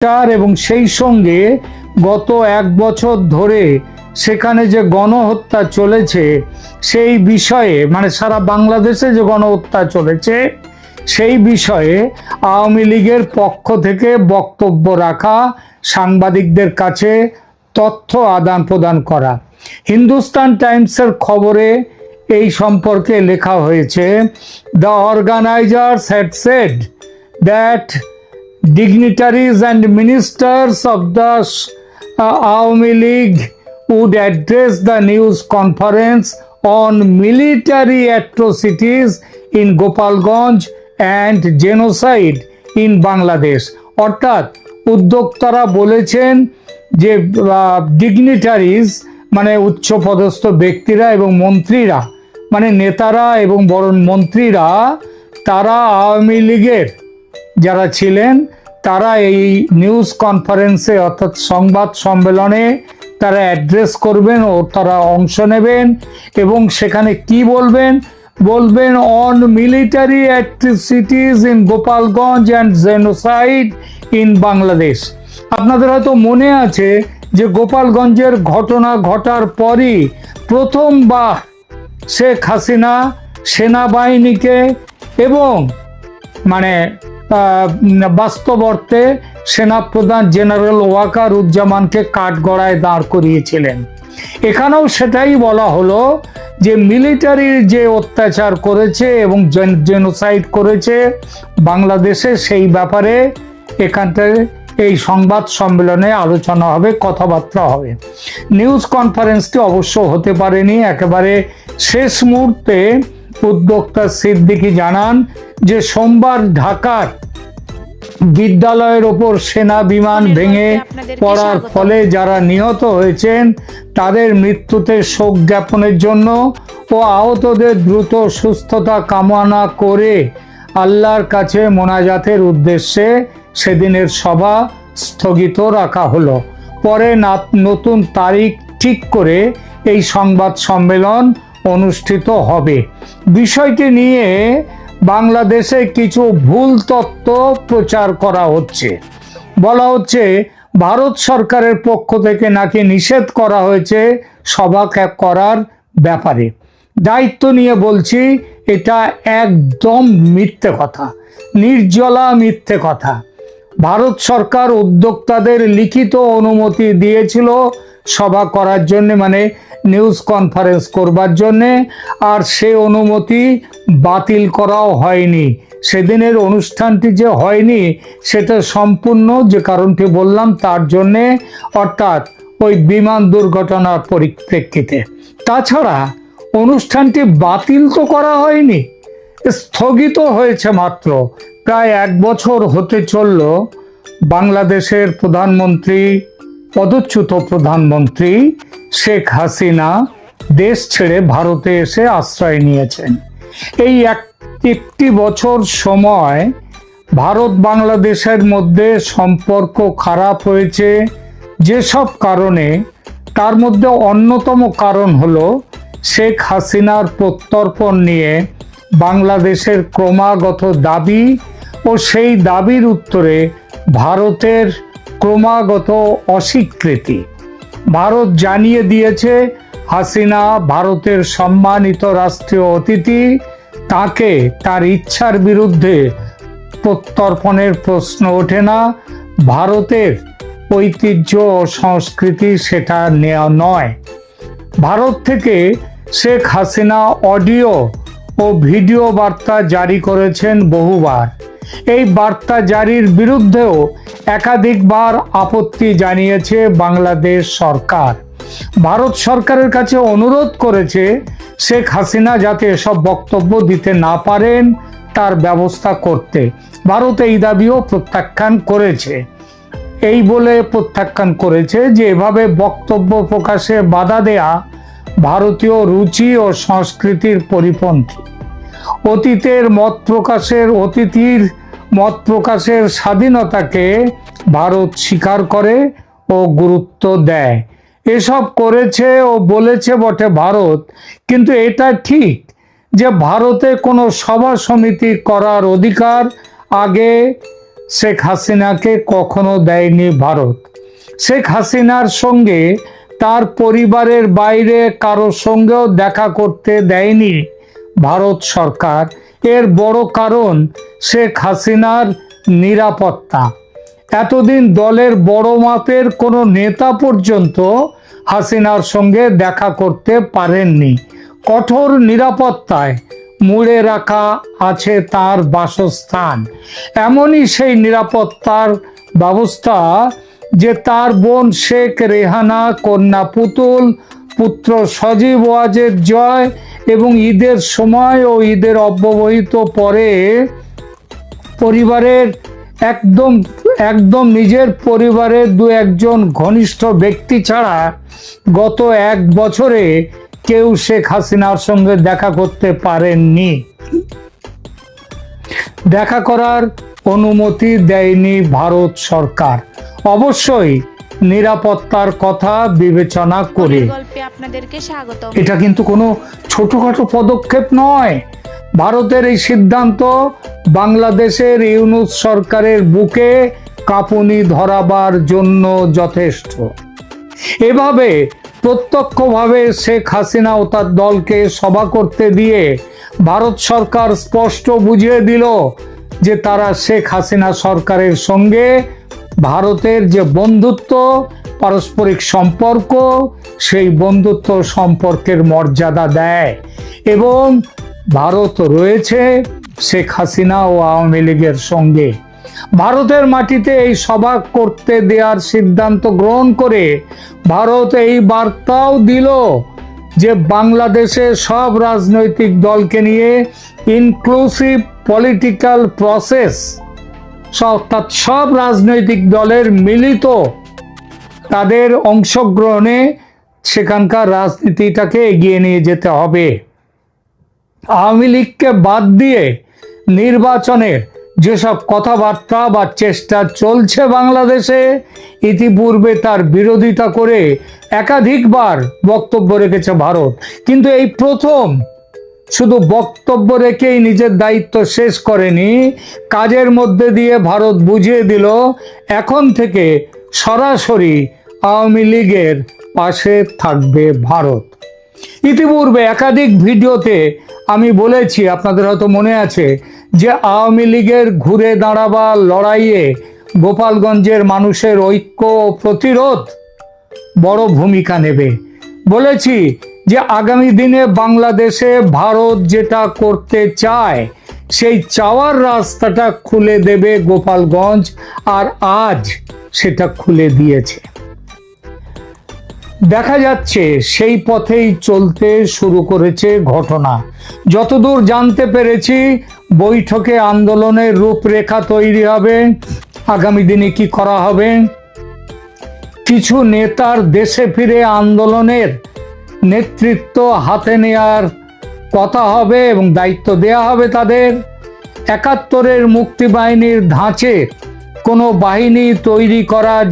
চার এবং সেই সঙ্গে গত এক বছর ধরে সেখানে যে গণহত্যা চলেছে, সেই বিষয়ে মানে সারা বাংলাদেশে যে গণহত্যা চলেছে, সেই বিষয়ে আওয়ামী লীগের পক্ষ থেকে বক্তব্য রাখা, সাংবাদিকদের কাছে তথ্য আদান প্রদান করা। হিন্দুস্তান টাইমসের খবরে এই সম্পর্কে লেখা হয়েছে the organisers had said that dignitaries and ministers of the uh, Awami League would address the news conference on military atrocities in Gopalganj and genocide in Bangladesh অর্থাৎ উদ্যোক্তারা বলেছেন যে ডিগনিটারিজ মানে উচ্চপদস্থ ব্যক্তিরা এবং মন্ত্রীরা মানে নেতারা এবং বড় মন্ত্রীরা তারা আওয়ামী লীগের যারা ছিলেন, তারা এই নিউজ কনফারেন্সে অর্থাৎ সংবাদ সম্মেলনে তারা অ্যাড্রেস করবেন ও তারা অংশ নেবেন এবং সেখানে কি বলবেন? বলবেন on military atrocities in Gopalganj and genocide in Bangladesh আপনাদের হয়তো মনে আছে যে গোপালগঞ্জের ঘটনা ঘটার পরই প্রথমবার শেখ হাসিনা সেনাবাহিনীকে এবং মানে বাস্তব অর্থে সেনাপ্রধান জেনারেল ওয়াকার উজ্জামানকে কাঠগড়ায় দাঁড় করিয়েছিলেন। এখানেও সেটাই বলা হলো যে মিলিটারির যে অত্যাচার করেছে এবং জেনোসাইড করেছে বাংলাদেশে সেই ব্যাপারে এখানটায় এই সংবাদ সম্মেলনে আলোচনা হবে, কথাবার্তা হবে। নিউজ কনফারেন্সটি অবশ্য হতে পারেনি, একেবারে শেষ মুহূর্তে উদ্যোক্তা সিদ্দিকী জানান যে সোমবার ঢাকার বিদ্যালয়ের ওপর সেনা বিমান ভেঙে পড়ার ফলে যারা নিহত হয়েছেন তাদের মৃত্যুতে শোক জ্ঞাপনের জন্য ও আহতদের দ্রুত সুস্থতা কামনা করে আল্লাহর কাছে মোনাজাতের উদ্দেশ্যে সেদিনের সভা স্থগিত রাখা হলো। পরে না- নতুন তারিখ ঠিক করে এই সংবাদ সম্মেলন অনুষ্ঠিত হবে। বিষয়টি নিয়ে বাংলাদেশে কিছু ভুল তত্ত্ব প্রচার করা হচ্ছে। বলা হচ্ছে, ভারত সরকারের পক্ষ থেকে নাকি নিষেধ করা হয়েছে সভা করার ব্যাপারে। দায়িত্ব নিয়ে বলছি, এটা একদম মিথ্যে কথা, নির্জলা মিথ্যে কথা। ভারত সরকার উদ্যোক্তাদের লিখিত অনুমতি দিয়েছিল সভা করার জন্য মানে নিউজ কনফারেন্স করবার জন্যে, আর সে অনুমতি বাতিল করাও হয়নি। সেদিনের অনুষ্ঠানটি যে হয়নি, সেটা সম্পূর্ণ যে কারণটি বললাম তার জন্যে, অর্থাৎ ওই বিমান দুর্ঘটনার পরিপ্রেক্ষিতে। তাছাড়া অনুষ্ঠানটি বাতিল তো করা হয়নি, স্থগিত হয়েছে মাত্র। প্রায় এক বছর হতে চলল বাংলাদেশের প্রধানমন্ত্রী, পদচ্যুত প্রধানমন্ত্রী শেখ হাসিনা দেশ ছেড়ে ভারতে এসে আশ্রয় নিয়েছেন। এই এক একটি বছর সময় ভারত বাংলাদেশের মধ্যে সম্পর্ক খারাপ হয়েছে। যেসব কারণে তার মধ্যে অন্যতম কারণ হলো শেখ হাসিনার প্রত্যর্পণ নিয়ে বাংলাদেশের ক্রমাগত দাবি ও সেই দাবির উত্তরে ভারতের ক্রমাগত অস্বীকৃতি। ভারত জানিয়ে দিয়েছে, হাসিনা ভারতের সম্মানিত রাষ্ট্রীয় অতিথি। তাকে তার ইচ্ছার বিরুদ্ধে প্রত্যর্পণের প্রশ্ন ওঠে না। ভারতের ঐতিহ্য ও সংস্কৃতি সেটা নেওয়া নয়। ভারত থেকে শেখ হাসিনা অডিও ও ভিডিও বার্তা জারি করেছেন বহুবার। এই বার্তা জারির বিরুদ্ধেও একাধিকবার আপত্তি জানিয়েছে বাংলাদেশ সরকার। ভারত সরকারের কাছে অনুরোধ করেছে শেখ হাসিনা যাতে এসব বক্তব্য দিতে না পারেন, তার ব্যবস্থা করতে। ভারত এই দাবিও প্রত্যাখ্যান করেছে। এই বলে প্রত্যাখ্যান করেছে যে, এভাবে বক্তব্য প্রকাশে বাধা দেয়া ভারতীয় রুচি ও সংস্কৃতির পরিপন্থী। অতীতের মত প্রকাশের অতিথির মত প্রকাশের স্বাধীনতাকে ভারত স্বীকার করে ও গুরুত্ব দেয়। এসব করেছে ও বলেছে বটে ভারত। কিন্তু এটা ঠিক যে ভারতে কোনো সভা সমিতি করার অধিকার আগে শেখ হাসিনাকে কখনো দেয়নি ভারত। শেখ হাসিনার সঙ্গে তার পরিবারের বাইরে কারোর সঙ্গেও দেখা করতে দেয়নি। ভারত সরকার। এর বড় কারণ শেখ হাসিনার নিরাপত্তা। এতদিন দলের বড় মাপের কোনো নেতা পর্যন্ত হাসিনার সঙ্গে দেখা করতে পারেননি। কঠোর নিরাপত্তায় মুড়ে রাখা আছে তার বাসস্থান। এমনই সেই নিরাপত্তার ব্যবস্থা যে তার বোন শেখ রেহানা, কন্যা পুতুল, পুত্র সজীব ওয়াজেদ জয় এবং ঈদের সময় ও ঈদের অব্যবহিত পরে পরিবারের একদম একদম নিজের পরিবারের দু একজন ঘনিষ্ঠ ব্যক্তি ছাড়া গত এক বছরে কেউ শেখ হাসিনার সঙ্গে দেখা করতে পারেননি। দেখা করার অনুমতি দেয়নি ভারত সরকার। অবশ্যই নিরাপত্তার কথা বিবেচনা করে। আপনাদেরকে স্বাগত এটা কিন্তু কোনো ছোটখাটো পদক্ষেপ নয়। ভারতের এই সিদ্ধান্ত বাংলাদেশের ইউনুস সরকারের বুকে কাঁপুনি ধরাবার জন্য যথেষ্ট। এভাবে প্রত্যক্ষভাবে শেখ হাসিনা ও তার দলকে সভা করতে দিয়ে ভারত সরকার স্পষ্ট বুঝিয়ে দিল যে তারা শেখ হাসিনা সরকারের সঙ্গে ভারতের যে বন্ধুত্ব, পারস্পরিক সম্পর্ক, সেই বন্ধুত্ব সম্পর্কের মর্যাদা দেয়। এবং ভারত রয়েছে শেখ হাসিনা ও আওয়ামী লীগের সঙ্গে। ভারতের মাটিতে এই সভা করতে দেওয়ার সিদ্ধান্ত গ্রহণ করে ভারত এই বার্তাও দিল যে বাংলাদেশে সব রাজনৈতিক দলকে নিয়ে ইনক্লুসিভ পলিটিক্যাল প্রসেস অর্থাৎ সব রাজনৈতিক দলের মিলিত তাদের অংশগ্রহণে সেখানকার রাজনীতিটাকে এগিয়ে নিয়ে যেতে হবে। আওয়ামী লীগকে বাদ দিয়ে নির্বাচনের যেসব কথাবার্তা বা চেষ্টা চলছে বাংলাদেশে, ইতিপূর্বে তার বিরোধিতা করে একাধিকবার বক্তব্য রেখেছে ভারত। কিন্তু এই প্রথম শুধু বক্তব্য রেখেই নিজের দায়িত্ব শেষ করেনি, কাজের মধ্যে দিয়ে ভারত বুঝিয়ে দিল, এখন থেকে সরাসরি আওয়ামী লীগের পাশে থাকবে ভারত। ইতিপূর্বে একাধিক ভিডিওতে আমি বলেছি, আপনাদের হয়তো মনে আছে, যে আওয়ামী লীগের ঘুরে দাঁড়াবার লড়াইয়ে গোপালগঞ্জের মানুষের ঐক্য প্রতিরোধ বড় ভূমিকা নেবে। বলেছি যে আগামী দিনে বাংলাদেশে ভারত যেটা করতে চায়, সেই চাওয়ার রাস্তাটা খুলে দেবে গোপালগঞ্জ, আর আজ সেটা খুলে দিয়েছে। দেখা যাচ্ছে সেই পথেই চলতে শুরু করেছে ঘটনা। যতদূর জানতে পেরেছি, বৈঠকে আন্দোলনের রূপরেখা তৈরি হবে। আগামী দিনে কি করা হবে? কিছু নেতার দেশে ফিরে আন্দোলনের নেতৃত্ব হাতে নেয়ার কথা হবে এবং দায়িত্ব দেয়া হবে তাদের। একাত্তরের মুক্তি বাহিনীর ধাঁচে কোনো বাহিনী তৈরি করা